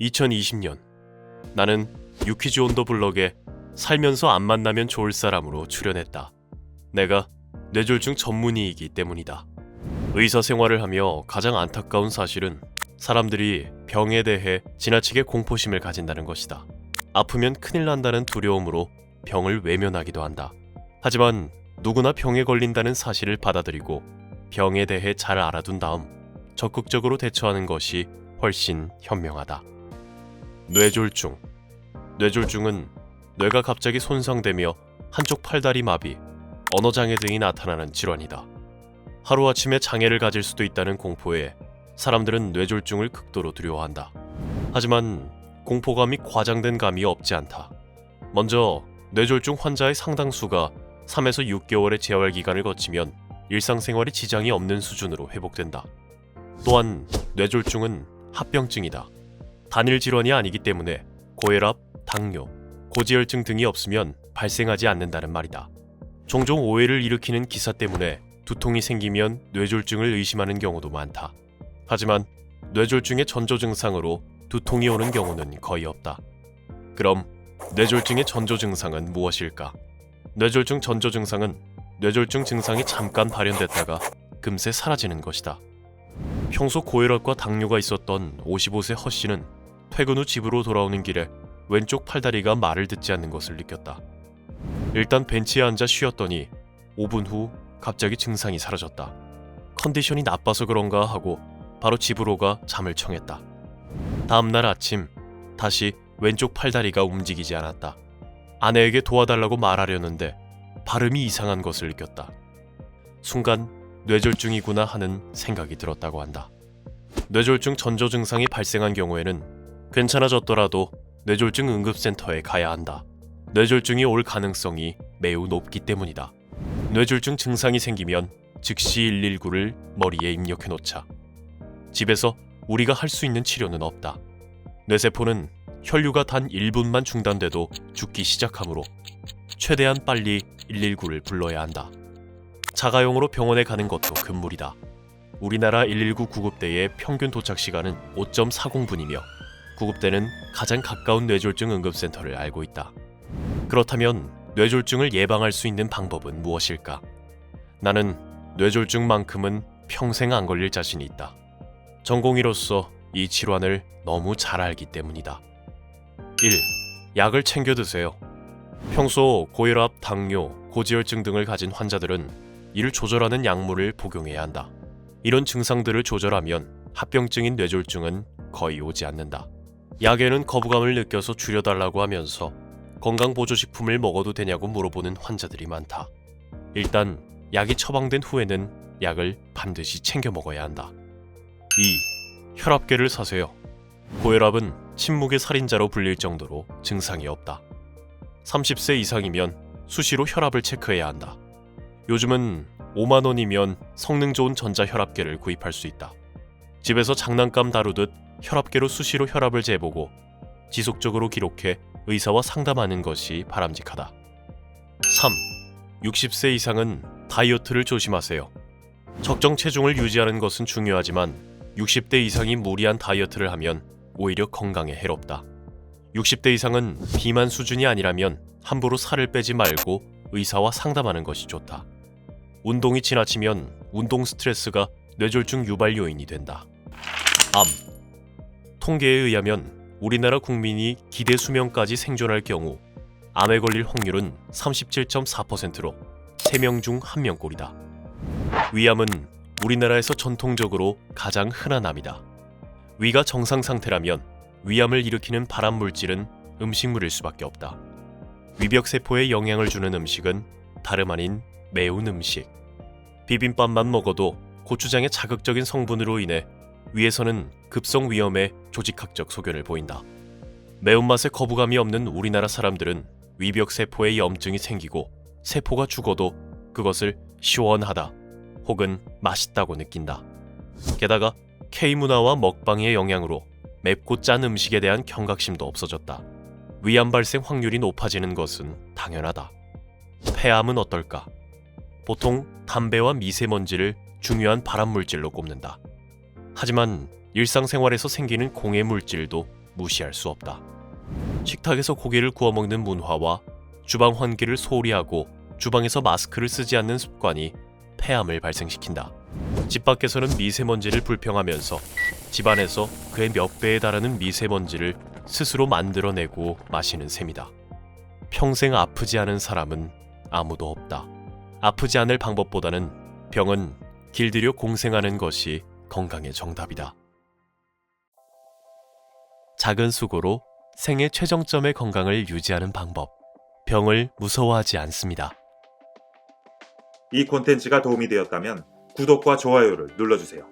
2020년 나는 유키즈 온 더 블럭에 살면서 안 만나면 좋을 사람으로 출연했다. 내가 뇌졸중 전문의이기 때문이다. 의사 생활을 하며 가장 안타까운 사실은 사람들이 병에 대해 지나치게 공포심을 가진다는 것이다. 아프면 큰일 난다는 두려움으로 병을 외면하기도 한다. 하지만 누구나 병에 걸린다는 사실을 받아들이고 병에 대해 잘 알아둔 다음 적극적으로 대처하는 것이 훨씬 현명하다. 뇌졸중. 뇌졸중은 뇌가 갑자기 손상되며 한쪽 팔다리 마비, 언어장애 등이 나타나는 질환이다. 하루아침에 장애를 가질 수도 있다는 공포에 사람들은 뇌졸중을 극도로 두려워한다. 하지만 공포감이 과장된 감이 없지 않다. 먼저 뇌졸중 환자의 상당수가 3에서 6개월의 재활 기간을 거치면 일상생활에 지장이 없는 수준으로 회복된다. 또한 뇌졸중은 합병증이다. 단일 질환이 아니기 때문에 고혈압, 당뇨, 고지혈증 등이 없으면 발생하지 않는다는 말이다. 종종 오해를 일으키는 기사 때문에 두통이 생기면 뇌졸중을 의심하는 경우도 많다. 하지만 뇌졸중의 전조 증상으로 두통이 오는 경우는 거의 없다. 그럼 뇌졸중의 전조 증상은 무엇일까? 뇌졸중 전조 증상은 뇌졸중 증상이 잠깐 발현됐다가 금세 사라지는 것이다. 평소 고혈압과 당뇨가 있었던 55세 허 씨는 퇴근 후 집으로 돌아오는 길에 왼쪽 팔다리가 말을 듣지 않는 것을 느꼈다. 일단 벤치에 앉아 쉬었더니 5분 후 갑자기 증상이 사라졌다. 컨디션이 나빠서 그런가 하고 바로 집으로 가 잠을 청했다. 다음 날 아침 다시 왼쪽 팔다리가 움직이지 않았다. 아내에게 도와달라고 말하려는데 발음이 이상한 것을 느꼈다. 순간 뇌졸중이구나 하는 생각이 들었다고 한다. 뇌졸중 전조 증상이 발생한 경우에는 괜찮아졌더라도 뇌졸중 응급센터에 가야 한다. 뇌졸중이 올 가능성이 매우 높기 때문이다. 뇌졸중 증상이 생기면 즉시 119를 머리에 입력해 놓자. 집에서 우리가 할 수 있는 치료는 없다. 뇌세포는 혈류가 단 1분만 중단돼도 죽기 시작하므로 최대한 빨리 119를 불러야 한다. 자가용으로 병원에 가는 것도 금물이다. 우리나라 119 구급대의 평균 도착 시간은 5.40분이며 구급대는 가장 가까운 뇌졸중 응급센터를 알고 있다. 그렇다면 뇌졸중을 예방할 수 있는 방법은 무엇일까? 나는 뇌졸중만큼은 평생 안 걸릴 자신이 있다. 전공의로서 이 질환을 너무 잘 알기 때문이다. 1. 약을 챙겨 드세요. 평소 고혈압, 당뇨, 고지혈증 등을 가진 환자들은 이를 조절하는 약물을 복용해야 한다. 이런 증상들을 조절하면 합병증인 뇌졸중은 거의 오지 않는다. 약에는 거부감을 느껴서 줄여달라고 하면서 건강보조식품을 먹어도 되냐고 물어보는 환자들이 많다. 일단 약이 처방된 후에는 약을 반드시 챙겨 먹어야 한다. 2. 혈압계를 사세요. 고혈압은 침묵의 살인자로 불릴 정도로 증상이 없다. 30세 이상이면 수시로 혈압을 체크해야 한다. 요즘은 5만 원이면 성능 좋은 전자혈압계를 구입할 수 있다. 집에서 장난감 다루듯 혈압계로 수시로 혈압을 재보고 지속적으로 기록해 의사와 상담하는 것이 바람직하다. 3. 60세 이상은 다이어트를 조심하세요. 적정 체중을 유지하는 것은 중요하지만 60대 이상이 무리한 다이어트를 하면 오히려 건강에 해롭다. 60대 이상은 비만 수준이 아니라면 함부로 살을 빼지 말고 의사와 상담하는 것이 좋다. 운동이 지나치면 운동 스트레스가 뇌졸중 유발 요인이 된다. 암. 통계에 의하면 우리나라 국민이 기대 수명까지 생존할 경우 암에 걸릴 확률은 37.4%로 3명 중 1명꼴이다. 위암은 우리나라에서 전통적으로 가장 흔한 암이다. 위가 정상 상태라면 위암을 일으키는 발암 물질은 음식물일 수밖에 없다. 위벽 세포에 영향을 주는 음식은 다름 아닌 매운 음식. 비빔밥만 먹어도 고추장의 자극적인 성분으로 인해 위에서는 급성 위험의 조직학적 소견을 보인다. 매운맛에 거부감이 없는 우리나라 사람들은 위벽 세포에 염증이 생기고 세포가 죽어도 그것을 시원하다 혹은 맛있다고 느낀다. 게다가 K 문화와 먹방의 영향으로 맵고 짠 음식에 대한 경각심도 없어졌다. 위암 발생 확률이 높아지는 것은 당연하다. 폐암은 어떨까? 보통 담배와 미세먼지를 중요한 발암 물질로 꼽는다. 하지만 일상생활에서 생기는 공해 물질도 무시할 수 없다. 식탁에서 고기를 구워 먹는 문화와 주방 환기를 소홀히 하고 주방에서 마스크를 쓰지 않는 습관이 폐암을 발생시킨다. 집 밖에서는 미세먼지를 불평하면서 집안에서 그의 몇 배에 달하는 미세먼지를 스스로 만들어내고 마시는 셈이다. 평생 아프지 않은 사람은 아무도 없다. 아프지 않을 방법보다는 병은 길들여 공생하는 것이 건강의 정답이다. 작은 수고로 생애 최정점의 건강을 유지하는 방법. 병을 무서워하지 않습니다. 이 콘텐츠가 도움이 되었다면 구독과 좋아요를 눌러주세요.